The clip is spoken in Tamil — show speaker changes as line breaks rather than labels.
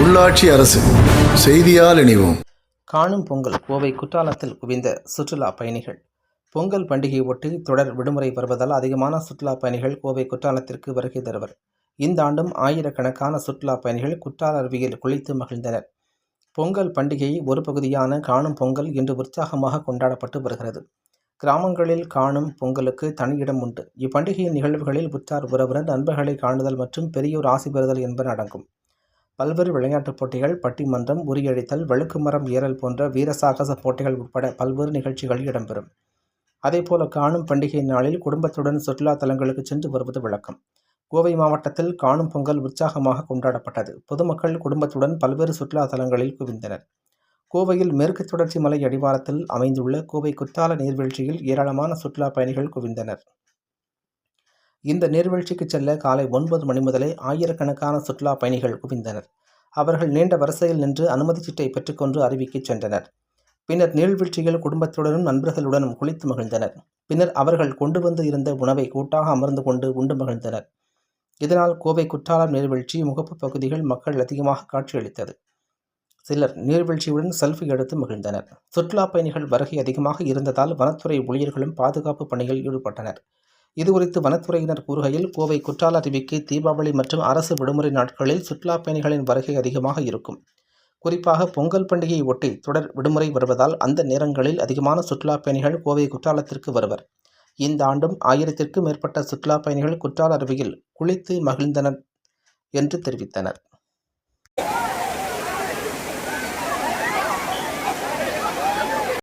உள்ளாட்சி அரசு செய்தியால் இணைவோம்.
காணும் பொங்கல் கோவை குற்றாலத்தில் குவிந்த சுற்றுலா பயணிகள். பொங்கல் பண்டிகையை ஒட்டி தொடர் விடுமுறை வருவதால் அதிகமான சுற்றுலா பயணிகள் கோவை குற்றாலத்திற்கு வருகை தருவர். இந்த ஆண்டும் ஆயிரக்கணக்கான சுற்றுலா பயணிகள் குற்றால அருவியில் குளித்து மகிழ்ந்தனர். பொங்கல் பண்டிகையை ஒரு பகுதியான காணும் பொங்கல் இன்று உற்சாகமாக கொண்டாடப்பட்டு வருகிறது. கிராமங்களில் காணும் பொங்கலுக்கு தனி இடம் உண்டு. இப்பண்டிகையின் நிகழ்வுகளில் உற்றார் உறவுடன் நண்பர்களை காணுதல் மற்றும் பெரியோர் ஆசி பெறுதல் என்பன அடங்கும். பல்வேறு விளையாட்டுப் போட்டிகள் பட்டிமன்றம் உரியழித்தல் வெளுக்குமரம் ஏறல் போன்ற வீரசாகச போட்டிகள் உட்பட பல்வேறு நிகழ்ச்சிகள் இடம்பெறும். அதேபோல காணும் பண்டிகை நாளில் குடும்பத்துடன் சுற்றுலா தலங்களுக்கு சென்று வருவது வழக்கம் கோவை மாவட்டத்தில் காணும் பொங்கல் உற்சாகமாக கொண்டாடப்பட்டது. பொதுமக்கள் குடும்பத்துடன் பல்வேறு சுற்றுலா தலங்களில் குவிந்தனர். கோவையில் மேற்கு தொடர்ச்சி மலை அடிவாரத்தில் அமைந்துள்ள கோவை குத்தால நீர்வீழ்ச்சியில் ஏராளமான சுற்றுலா பயணிகள் குவிந்தனர். இந்த நீர்வீழ்ச்சிக்கு செல்ல காலை ஒன்பது மணி முதலே ஆயிரக்கணக்கான சுற்றுலா பயணிகள் குவிந்தனர். அவர்கள் நீண்ட வரிசையில் நின்று அனுமதி சீட்டை பெற்றுக்கொண்டு அறிவிக்கச் சென்றனர். பின்னர் நீர்வீழ்ச்சியில் குடும்பத்துடனும் நண்பர்களுடனும் குளித்து மகிழ்ந்தனர். பின்னர் அவர்கள் கொண்டு வந்து இருந்த உணவை கூட்டாக அமர்ந்து கொண்டு உண்டு மகிழ்ந்தனர். இதனால் கோவை குற்றாலம் நீர்வீழ்ச்சி முகப்பு பகுதிகள் மக்கள் அதிகமாக காட்சியளித்தது. சிலர் நீர்வீழ்ச்சியுடன் செல்ஃபி எடுத்து மகிழ்ந்தனர். சுற்றுலா பயணிகள் வருகை அதிகமாக இருந்ததால் வனத்துறை ஊழியர்களும் பாதுகாப்பு பணியில் ஈடுபட்டனர். இதுகுறித்து வனத்துறையினர் கூறுகையில் கோவை குற்றால அருவிக்கு தீபாவளி மற்றும் அரசு விடுமுறை நாட்களில் சுற்றுலா பயணிகளின் வருகை அதிகமாக இருக்கும். குறிப்பாக பொங்கல் பண்டிகையை ஒட்டி தொடர் விடுமுறை வருவதால் அந்த நேரங்களில் அதிகமான சுற்றுலா பயணிகள் கோவை குற்றாலத்திற்கு வருவர். இந்த ஆண்டும் ஆயிரத்திற்கும் மேற்பட்ட சுற்றுலா பயணிகள் குற்றால அருவியில் குளித்து மகிழ்ந்தனர் என்று தெரிவித்தனர்.